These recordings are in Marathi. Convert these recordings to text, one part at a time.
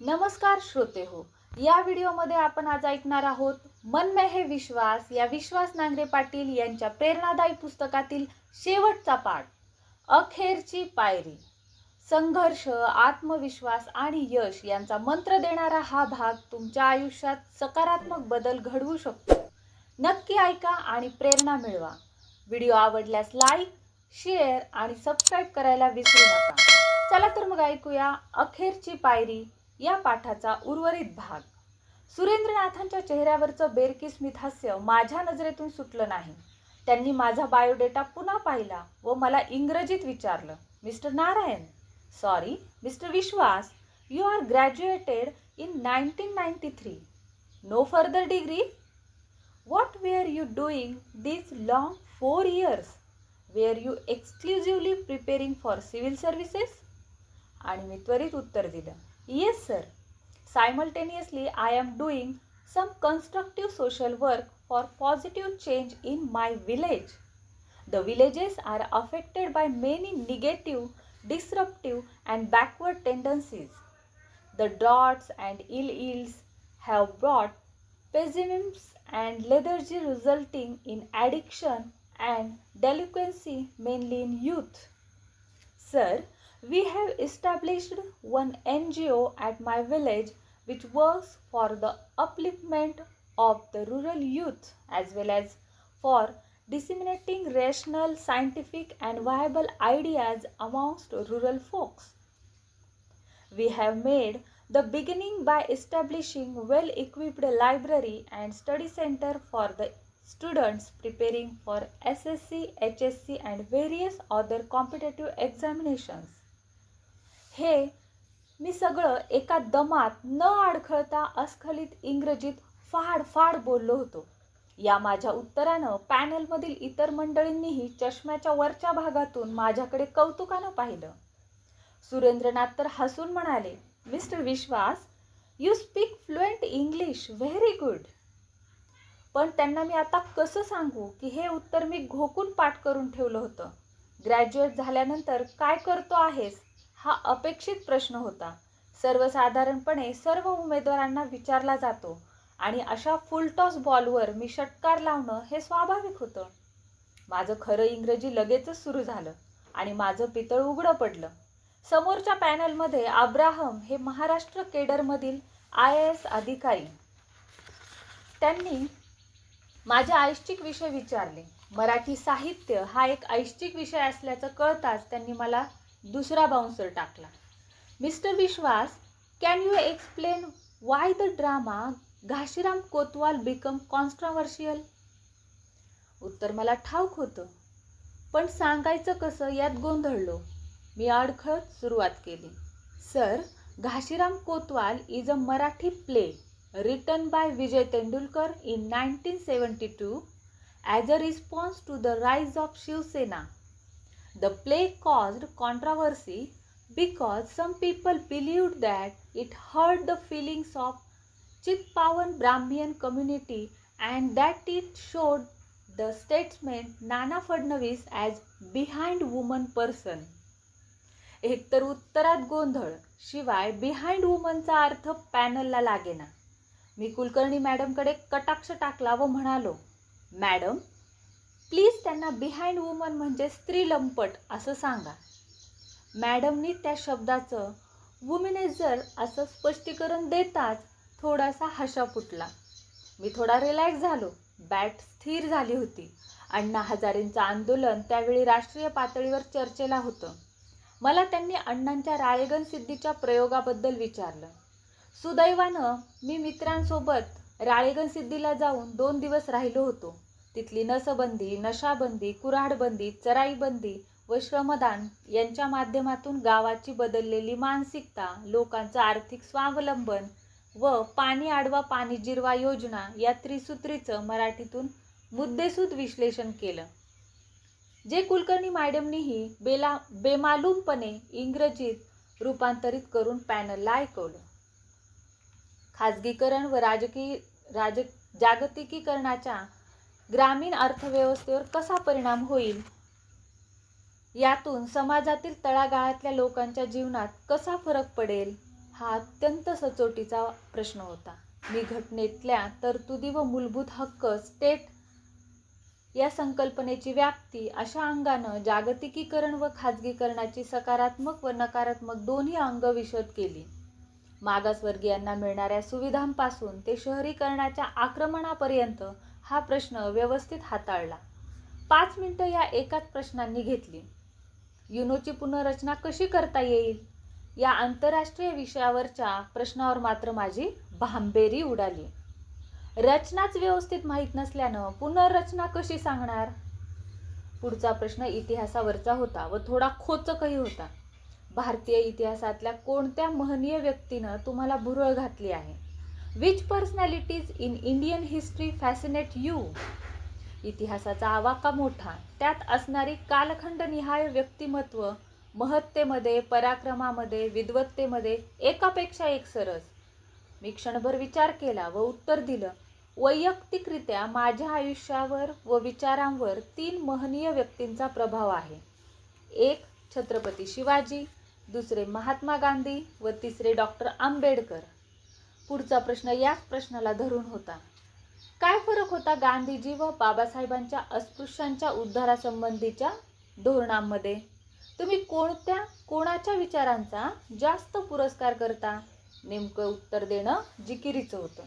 नमस्कार श्रोते हो. या व्हिडिओमध्ये आपण आज ऐकणार आहोत मन में हे विश्वास या विश्वास नांगरे पाटील यांच्या प्रेरणादायी पुस्तकातील शेवटचा पाठ. अखेरची पायरी. संघर्ष आत्मविश्वास आणि यश यांचा मंत्र देणारा हा भाग तुमच्या आयुष्यात सकारात्मक बदल घडवू शकतो. नक्की ऐका आणि प्रेरणा मिळवा. व्हिडिओ आवडल्यास लाईक शेअर आणि सबस्क्राईब करायला विसरू नका. चला तर मग ऐकूया अखेरची पायरी. या पाठाचा उर्वरित भाग. सुरेंद्रनाथांच्या चेहऱ्यावरचं बेरकिस्मित हास्य माझ्या नजरेतून सुटलं नाही. त्यांनी माझा बायोडेटा पुन्हा पाहिला व मला इंग्रजीत विचारलं mister Narayan sorry mister Vishwas you are graduated in nineteen ninety three. No further degree? What were you doing these long four years? Were you exclusively preparing for civil services? आणि मी त्वरित उत्तर दिलं Yes, sir. Simultaneously, I am doing some constructive social work for positive change in my village. The villages are affected by many negative, disruptive, and backward tendencies. The droughts and ill-eels have brought pessimism and lethargy, resulting in addiction and delinquency mainly in youth. Sir, we have established one NGO at my village which works for the upliftment of the rural youth as well as for disseminating rational, scientific, and viable ideas amongst rural folks. We have made the beginning by establishing well equipped library and study center for the students preparing for SSC, HSC and various other competitive examinations. हे मी सगळं एका दमात न अडखळता अस्खलित इंग्रजीत फाड फाड बोललो होतो. या माझ्या उत्तरानं पॅनलमधील इतर मंडळींनीही चष्म्याच्या वरच्या भागातून माझ्याकडे कौतुकानं पाहिलं. सुरेंद्रनाथ तर हसून म्हणाले mister Vishwas you speak fluent English very good पण त्यांना मी आता कसं सांगू की हे उत्तर मी घोकून पाठ करून ठेवलं होतं. ग्रॅज्युएट झाल्यानंतर काय करतो आहेस? हा अपेक्षित प्रश्न होता. सर्वसाधारणपणे सर्व उमेदवारांना विचारला जातो आणि अशा फुलटॉस बॉलवर मी षटकार लावणं हे स्वाभाविक होतं. माझं खरं इंग्रजी लगेचच सुरू झालं आणि माझं पितळ उघडं पडलं. समोरच्या पॅनलमध्ये अब्राहम हे महाराष्ट्र केडरमधील आय ए एस अधिकारी. त्यांनी माझे ऐच्छिक विषय विचारले. मराठी साहित्य हा एक ऐच्छिक विषय असल्याचं कळताच त्यांनी मला दुसरा बाउन्सर टाकला. Mister Vishwas can you explain why the drama Ghashiram Kotwal become controversial उत्तर मला ठाऊक होतं. पण सांगायचं कसं यात गोंधळलो. मी अडखळत सुरुवात केली. Sir Ghashiram Kotwal is a Marathi play written by Vijay Tendulkar in nineteen seventy two as a response to the rise of Shivsena. The play caused controversy because some people believed that it hurt the feelings of Chitpavan Brahmin community and that it showed the statesmen Nana Phadnavis as behind woman person एकतर उत्तरात गोंधळ शिवाय बिहाइंड वुमनचा अर्थ पॅनलला लागेना. मी कुलकर्णी मॅडमकडे कटाक्ष टाकला व म्हणालो मॅडम प्लीज त्यांना बिहाइंड वुमन म्हणजे स्त्री लंपट असं सांगा. मॅडमनी त्या शब्दाचं वुमिनेजर असं स्पष्टीकरण देताच थोडासा हशा फुटला. मी थोडा रिलॅक्स झालो. बॅट स्थिर झाली होती. अण्णा हजारेंचं आंदोलन त्यावेळी राष्ट्रीय पातळीवर चर्चेला होतं. मला त्यांनी अण्णांच्या राळेगण सिद्धीच्या प्रयोगाबद्दल विचारलं. सुदैवानं मी मित्रांसोबत राळेगण सिद्धीला जाऊन दोन दिवस राहिलो होतो. तिथली नसबंदी नशाबंदी कुऱ्हाडबंदी चराईबंदी व श्रमदान यांच्या माध्यमातून गावाची बदललेली मानसिकता लोकांचं आर्थिक स्वावलंबन व पाणी आडवा पाणी जिरवा योजना या त्रिसूत्रीचं मराठीतून मुद्देसूद विश्लेषण केलं. जे कुलकर्णी मॅडमनीही बेला बेमालूमपणे इंग्रजीत रूपांतरित करून पॅनलला ऐकवलं. खाजगीकरण व राजकीय राज जागतिकीकरणाच्या ग्रामीण अर्थव्यवस्थेवर कसा परिणाम होईल? यातून समाजातील तळागाळातल्या लोकांच्या जीवनात कसा फरक पडेल? हा अत्यंत सचोटीचा प्रश्न होता. मी घटनेतल्या तरतुदी व मूलभूत हक्क स्टेट या संकल्पनेची व्याप्ती अशा अंगानं जागतिकीकरण व खाजगीकरणाची सकारात्मक व नकारात्मक दोन्ही अंग विशद केली. मागासवर्गीयांना मिळणाऱ्या सुविधांपासून ते शहरीकरणाच्या आक्रमणापर्यंत हा प्रश्न व्यवस्थित हाताळला. पाच मिनटं या एकाच प्रश्नांनी घेतली. युनोची पुनर्रचना कशी करता येईल? या आंतरराष्ट्रीय विषयावरच्या प्रश्नावर मात्र माझी भांबेरी उडाली. रचनाच व्यवस्थित माहीत नसल्यानं पुनर्रचना कशी सांगणार? पुढचा प्रश्न इतिहासावरचा होता व थोडा खोचकही होता. भारतीय इतिहासातल्या कोणत्या महनीय व्यक्तीनं तुम्हाला भुरळ घातली आहे? Which personalities in Indian history fascinate you इतिहासाचा आवाका मोठा. त्यात असणारी कालखंडनिहाय व्यक्तिमत्व महत्तेमध्ये पराक्रमामध्ये विद्वत्तेमध्ये एकापेक्षा एक सरस. मी क्षणभर विचार केला व उत्तर दिलं वैयक्तिकरित्या माझ्या आयुष्यावर व विचारांवर तीन महनीय व्यक्तींचा प्रभाव आहे. एक छत्रपती शिवाजी दुसरे महात्मा गांधी व तिसरे डॉक्टर आंबेडकर. पुढचा प्रश्न याच प्रश्नाला धरून होता. काय फरक होता गांधीजी व बाबासाहेबांच्या अस्पृश्यांच्या उद्धारासंबंधीच्या धोरणांमध्ये? तुम्ही कोणत्या कोणाच्या विचारांचा जास्त पुरस्कार करता? नेमकं उत्तर देणं जिकिरीचं होतं.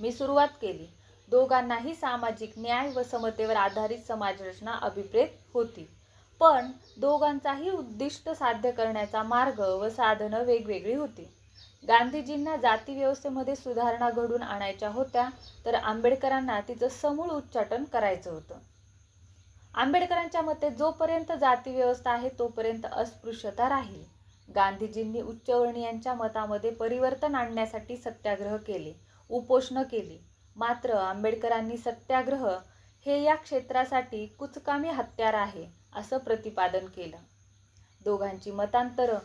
मी सुरुवात केली. दोघांनाही सामाजिक न्याय व समतेवर आधारित समाजरचना अभिप्रेत होती. पण दोघांचाही उद्दिष्ट साध्य करण्याचा मार्ग व साधनं वेगवेगळी होती. गांधीजींना जाती व्यवस्थेमध्ये सुधारणा घडून आणायच्या होत्या तर आंबेडकरांना तिचं समूळ उच्चाटन करायचं होतं. आंबेडकरांच्या मते जोपर्यंत जाती व्यवस्था आहे तोपर्यंत अस्पृश्यता राहील. गांधीजींनी उच्चवर्णीयांच्या मतामध्ये परिवर्तन आणण्यासाठी सत्याग्रह केले उपोषणं केली. मात्र आंबेडकरांनी सत्याग्रह हे या क्षेत्रासाठी कुचकामी हत्यार आहे असं प्रतिपादन केलं. दोघांची मतांतरं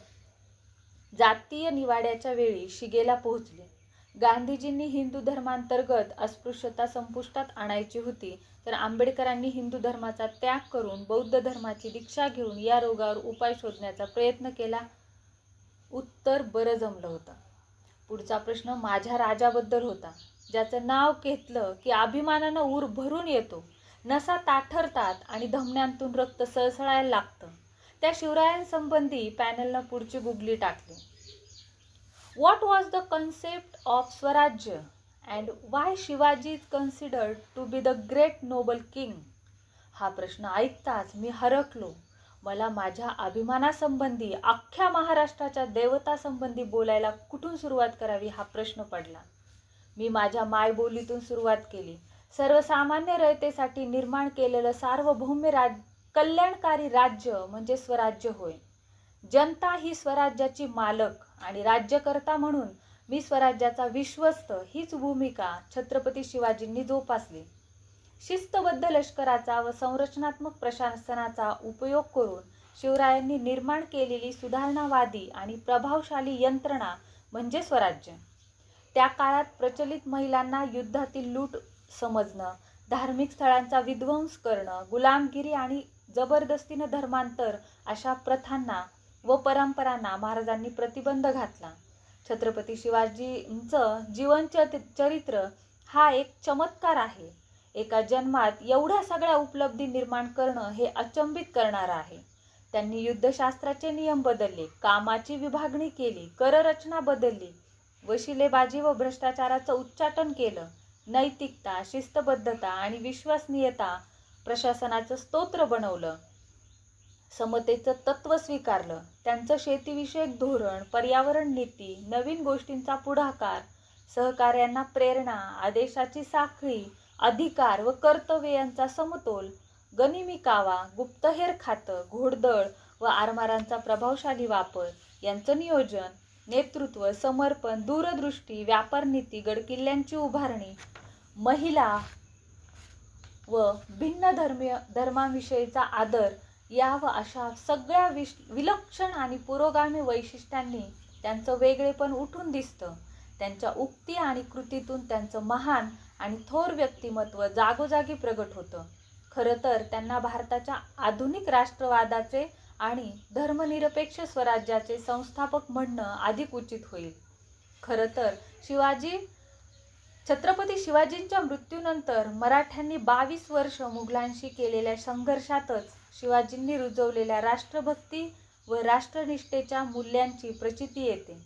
जातीय निवाड्याच्या वेळी शिगेला पोहोचले. गांधीजींनी हिंदू धर्मांतर्गत अस्पृश्यता संपुष्टात आणायची होती तर आंबेडकरांनी हिंदू धर्माचा त्याग करून बौद्ध धर्माची दीक्षा घेऊन या रोगावर उपाय शोधण्याचा प्रयत्न केला. उत्तर बरं जमलं होतं. पुढचा प्रश्न माझ्या राजाबद्दल होता. ज्याचं नाव घेतलं की अभिमानानं ऊर भरून येतो. नसा ताठरतात आणि धमन्यांतून रक्त सळसळायला लागतं. त्या शिवरायांसंबंधी पॅनलनं पुढची गुगली टाकली. What was the concept of Swarajya and why Shivaji is considered to be the great noble king हा प्रश्न ऐकताच मी हरकलो. मला माझ्या अभिमानासंबंधी अख्ख्या महाराष्ट्राच्या देवतासंबंधी बोलायला कुठून सुरुवात करावी हा प्रश्न पडला. मी माझ्या मायबोलीतून सुरुवात केली. सर्वसामान्य रयतेसाठी निर्माण केलेलं सार्वभौम्य राज कल्याणकारी राज्य म्हणजे स्वराज्य होय. जनता ही स्वराज्याची मालक आणि राज्यकर्ता म्हणून मी स्वराज्याचा विश्वस्त हीच भूमिका छत्रपती शिवाजींनी जोपासली. शिस्तबद्ध लष्कराचा व संरचनात्मक प्रशासनाचा उपयोग करून शिवरायांनी निर्माण केलेली सुधारणावादी आणि प्रभावशाली यंत्रणा म्हणजे स्वराज्य. त्या काळात प्रचलित महिलांना युद्धातील लूट समजणं धार्मिक स्थळांचा विध्वंस करणं गुलामगिरी आणि जबरदस्तीनं धर्मांतर अशा प्रथांना व परंपरांना महाराजांनी प्रतिबंध घातला. छत्रपती शिवाजींचं जीवन चरित्र हा एक चमत्कार आहे. एका जन्मात एवढ्या सगळ्या उपलब्धी निर्माण करणं हे अचंबित करणारं आहे. त्यांनी युद्धशास्त्राचे नियम बदलले कामाची विभागणी केली कररचना बदलली वशिलेबाजी व भ्रष्टाचाराचं उच्चाटन केलं. नैतिकता शिस्तबद्धता आणि विश्वसनीयता प्रशासनाचं स्तोत्र बनवलं. समतेचं तत्त्व स्वीकारलं. त्यांचं शेतीविषयक धोरण पर्यावरण नीती नवीन गोष्टींचा पुढाकार सहकार्यांना प्रेरणा आदेशाची साखळी अधिकार व कर्तव्य यांचा समतोल गनिमी कावा गुप्तहेर खातं घोडदळ व आरमारांचा प्रभावशाली वापर यांचं नियोजन नेतृत्व समर्पण दूरदृष्टी व्यापार नीती गडकिल्ल्यांची उभारणी महिला व भिन्न धर्मीय धर्मांविषयीचा आदर या व अशा सगळ्या विश विलक्षण आणि पुरोगामी वैशिष्ट्यांनी त्यांचं वेगळेपण उठून दिसतं. त्यांच्या उक्ती आणि कृतीतून त्यांचं महान आणि थोर व्यक्तिमत्व जागोजागी प्रगट होतं. खरं तर त्यांना भारताच्या आधुनिक राष्ट्रवादाचे आणि धर्मनिरपेक्ष स्वराज्याचे संस्थापक म्हणणं अधिक उचित होईल. खरं तर शिवाजी छत्रपती शिवाजींच्या मृत्यूनंतर मराठ्यांनी बावीस वर्ष मुघलांशी केलेल्या संघर्षातच शिवाजींनी रुजवलेल्या राष्ट्रभक्ती व राष्ट्रनिष्ठेच्या मूल्यांची प्रचिती येते.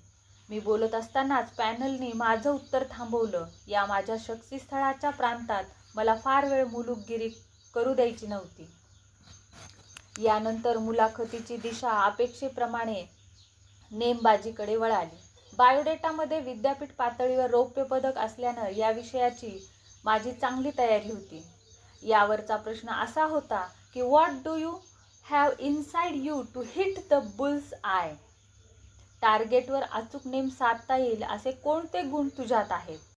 मी बोलत असतानाच पॅनलनी माझं उत्तर थांबवलं. या माझ्या शक्तीस्थळाच्या प्रांतात मला फार वेळ मुलुकगिरी करू द्यायची नव्हती. यानंतर मुलाखतीची दिशा अपेक्षेप्रमाणे नेमबाजीकडे वळाली. बायोडेटामध्ये विद्यापीठ पातळीवर रौप्य पदक असल्यानं या विषयाची माझी चांगली तयारी होती. यावरचा प्रश्न असा होता की what do you have inside you to hit the bull's eye टार्गेटवर अचूक नेम साधता येईल असे कोणते गुण तुझ्यात आहेत?